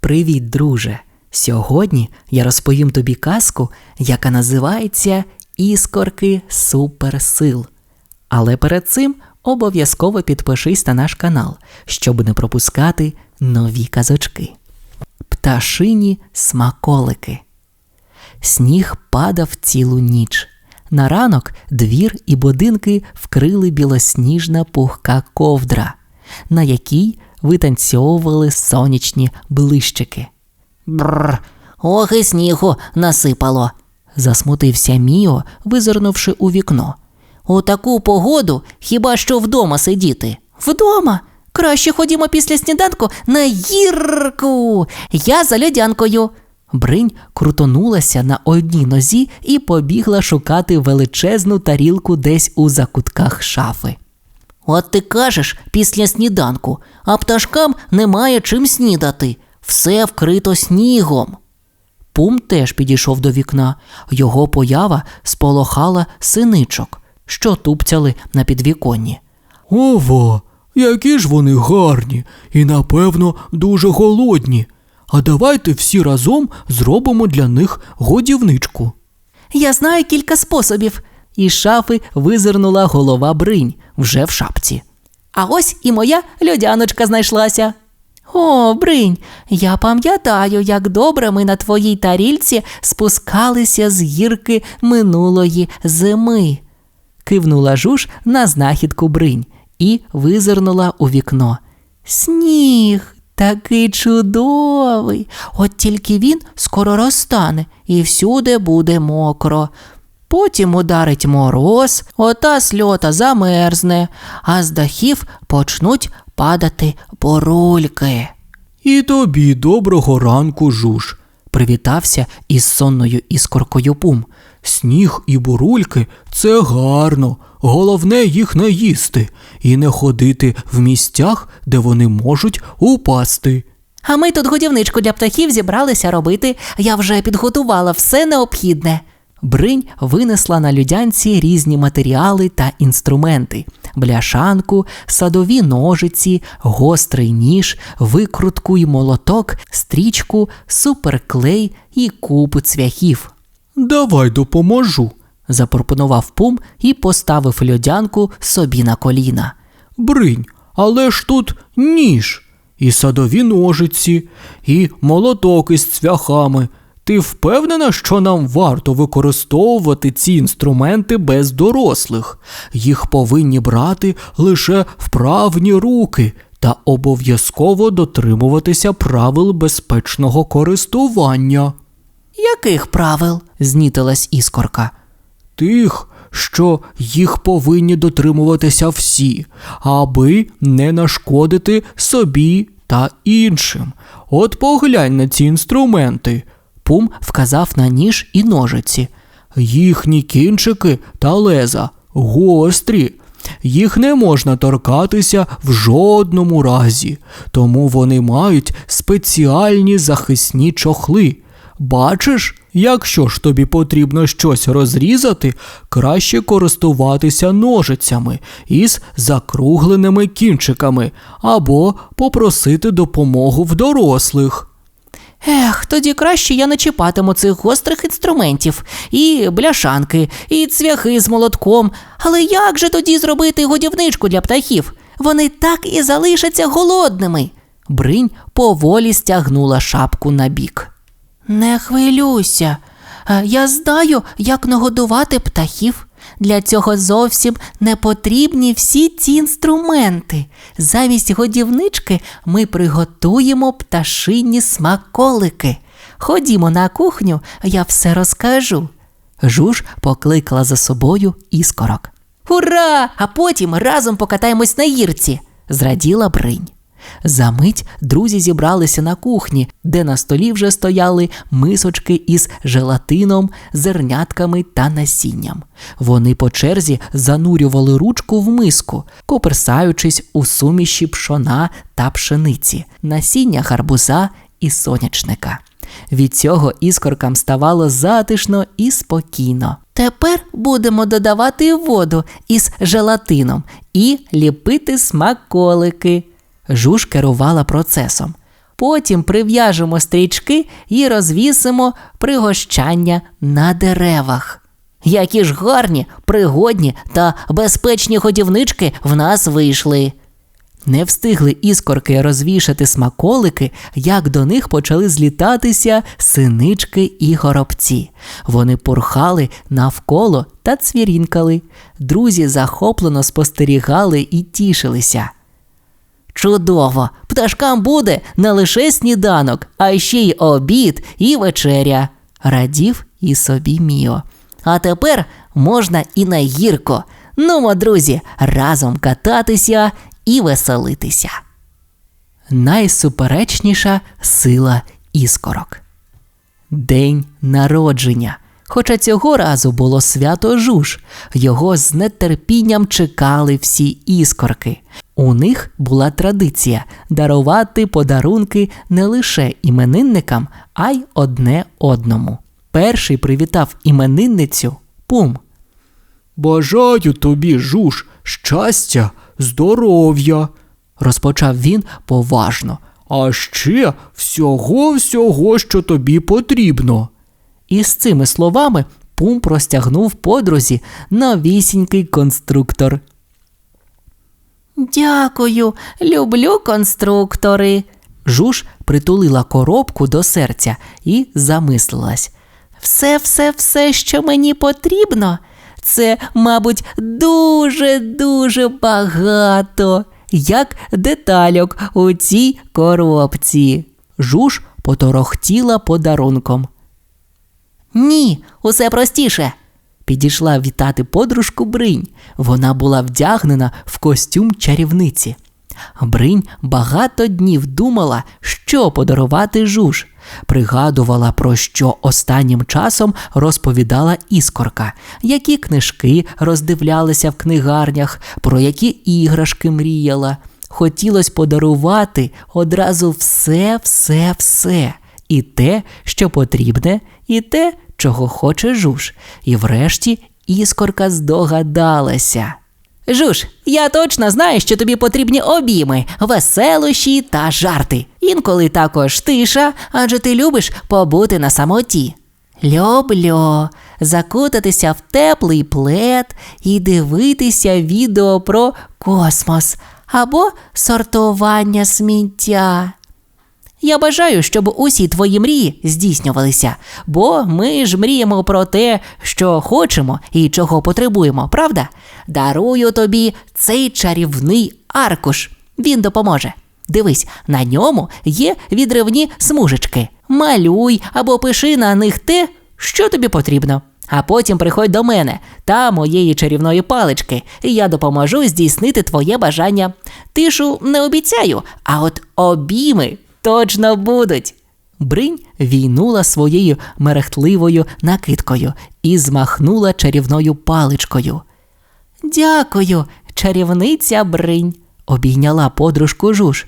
Привіт, друже! Сьогодні я розповім тобі казку, яка називається Іскорки суперсил. Але перед цим обов'язково підпишись на наш канал, щоб не пропускати нові казочки. Пташині смаколики. Сніг падав цілу ніч. На ранок двір і будинки вкрили білосніжна пухка ковдра, на якій витанцьовували сонячні блищики. Бррр, ох і снігу насипало. Засмутився Міо, визирнувши у вікно. У таку погоду хіба що вдома сидіти. Вдома. Краще ходімо після сніданку на гірку. Я за льодянкою. Бринь крутонулася на одній нозі і побігла шукати величезну тарілку десь у закутках шафи. От ти кажеш після сніданку, а пташкам немає чим снідати. Все вкрито снігом. Пум теж підійшов до вікна. Його поява сполохала синичок, що тупцяли на підвіконні. Ова, які ж вони гарні і, напевно, дуже голодні. А давайте всі разом зробимо для них годівничку. Я знаю кілька способів. Із шафи визирнула голова бринь вже в шапці. А ось і моя льодяночка знайшлася. О, бринь, я пам'ятаю, як добре ми на твоїй тарільці спускалися з гірки минулої зими. Кивнула жуж на знахідку бринь і визирнула у вікно. Сніг такий чудовий, от тільки він скоро розтане і всюди буде мокро. Потім ударить мороз, ота сльота замерзне, а з дахів почнуть падати бурульки. І тобі доброго ранку, жуж. Привітався із сонною іскоркою пум. Сніг і бурульки це гарно. Головне їх не їсти і не ходити в місцях, де вони можуть упасти. А ми тут годівничку для птахів зібралися робити. Я вже підготувала все необхідне. Бринь винесла на людянці різні матеріали та інструменти: бляшанку, садові ножиці, гострий ніж, викрутку й молоток, стрічку, суперклей і купу цвяхів. Давай допоможу. Запропонував пум і поставив льодянку собі на коліна. Бринь, але ж тут ніж, і садові ножиці, і молоток із цвяхами. Ти впевнена, що нам варто використовувати ці інструменти без дорослих? Їх повинні брати лише вправні руки та обов'язково дотримуватися правил безпечного користування. Яких правил? знітилась іскорка. Тих, що їх повинні дотримуватися всі, аби не нашкодити собі та іншим. От поглянь на ці інструменти. Пум вказав на ніж і ножиці. Їхні кінчики та леза гострі. Їх не можна торкатися в жодному разі, тому вони мають спеціальні захисні чохли. Бачиш, якщо ж тобі потрібно щось розрізати, краще користуватися ножицями із закругленими кінчиками або попросити допомогу в дорослих. Ех, тоді краще я не чіпатиму цих гострих інструментів, і бляшанки, і цвяхи з молотком. Але як же тоді зробити годівничку для птахів? Вони так і залишаться голодними. Бринь поволі стягнула шапку на бік. Не хвилюйся. Е, Я знаю, як нагодувати птахів. Для цього зовсім не потрібні всі ці інструменти. Замість годівнички ми приготуємо пташині смаколики. Ходімо на кухню, я все розкажу. Жуж покликала за собою іскорок. Ура! А потім разом покатаємось на гірці, зраділа бринь. Замить друзі зібралися на кухні, де на столі вже стояли мисочки із желатином, зернятками та насінням. Вони по черзі занурювали ручку в миску, коперсаючись у суміші пшона та пшениці, насіння гарбуза і сонячника. Від цього іскоркам ставало затишно і спокійно. Тепер будемо додавати воду із желатином і ліпити смаколики. Жуж керувала процесом. Потім прив'яжемо стрічки і розвісимо пригощання на деревах. Які ж гарні, пригодні та безпечні годівнички в нас вийшли. Не встигли іскорки розвішати смаколики, як до них почали злітатися синички і горобці. Вони порхали навколо та цвірінкали. Друзі захоплено спостерігали і тішилися. Чудово! Пташкам буде не лише сніданок, а ще й обід і вечеря. Радів і собі Міо. А тепер можна і на гірко. Нумо, друзі, разом кататися і веселитися. найсуперечніша сила іскорок. День народження. Хоча цього разу було свято жуж, його з нетерпінням чекали всі іскорки. У них була традиція дарувати подарунки не лише іменинникам, а й одне одному. Перший привітав іменинницю Пум. Бажаю тобі, жуж, щастя, здоров'я. Розпочав він поважно. А ще всього всього, що тобі потрібно. І з цими словами Пум простягнув подрузі новісінький конструктор. Дякую, люблю конструктори. Жуж притулила коробку до серця і замислилась. Все, все, все, що мені потрібно, це, мабуть, дуже, дуже багато. Як детальок у цій коробці. Жуж поторохтіла подарунком. Ні, усе простіше. Підійшла вітати подружку Бринь. Вона була вдягнена в костюм чарівниці. Бринь багато днів думала, що подарувати жуж. Пригадувала, про що останнім часом розповідала іскорка, які книжки роздивлялися в книгарнях, про які іграшки мріяла. Хотілося подарувати одразу все, все, все. І те, що потрібне, і те, чого хоче жуж. І врешті іскорка здогадалася. Жуж, я точно знаю, що тобі потрібні обійми, веселощі та жарти. Інколи також тиша, адже ти любиш побути на самоті. Люблю закутатися в теплий плед і дивитися відео про космос або сортування сміття. Я бажаю, щоб усі твої мрії здійснювалися, бо ми ж мріємо про те, що хочемо і чого потребуємо, правда? Дарую тобі цей чарівний аркуш. Він допоможе. Дивись, на ньому є відривні смужечки. Малюй або пиши на них те, що тобі потрібно. А потім приходь до мене та моєї чарівної палички, і я допоможу здійснити твоє бажання. Тишу не обіцяю, а от обійми точно будуть. Бринь війнула своєю мерехтливою накидкою і змахнула чарівною паличкою. Дякую, чарівниця Бринь, обійняла подружку жуж.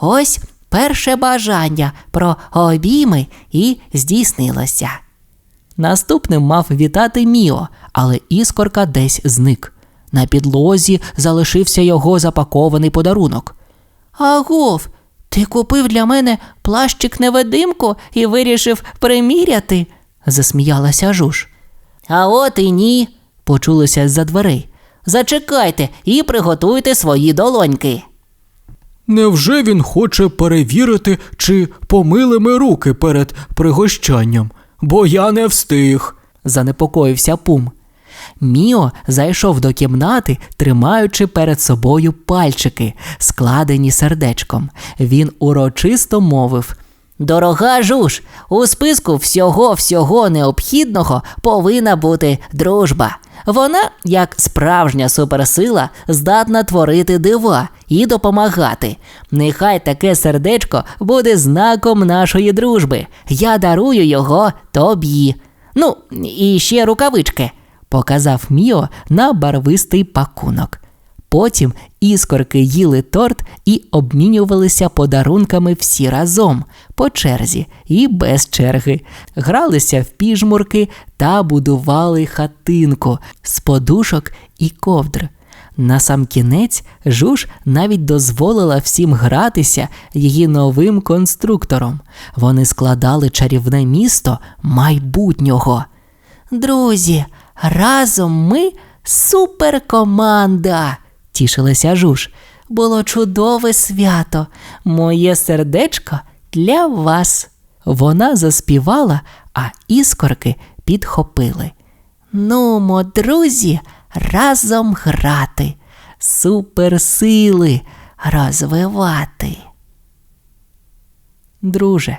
Ось перше бажання про обійми і здійснилося. Наступним мав вітати Міо, але іскорка десь зник. На підлозі залишився його запакований подарунок. Агов, ти купив для мене плащик невидимку і вирішив приміряти? засміялася жуж. А от і ні. Почулося з-за дверей. Зачекайте і приготуйте свої долоньки. Невже він хоче перевірити, чи помили ми руки перед пригощанням? Бо я не встиг. занепокоївся Пум. Міо зайшов до кімнати, тримаючи перед собою пальчики, складені сердечком. Він урочисто мовив. Дорога жуж, у списку всього всього необхідного повинна бути дружба. Вона, як справжня суперсила, здатна творити дива і допомагати. Нехай таке сердечко буде знаком нашої дружби. Я дарую його тобі. Ну, і ще рукавички. Показав Міо на барвистий пакунок. Потім іскорки їли торт і обмінювалися подарунками всі разом, по черзі і без черги, гралися в піжмурки та будували хатинку з подушок і ковдр. На сам кінець Жуж навіть дозволила всім гратися її новим конструктором. Вони складали чарівне місто майбутнього. Друзі, разом ми суперкоманда, тішилася Жуж. Було чудове свято. Моє сердечко для вас. Вона заспівала, а іскорки підхопили. Нумо, друзі, разом грати, суперсили розвивати. Друже,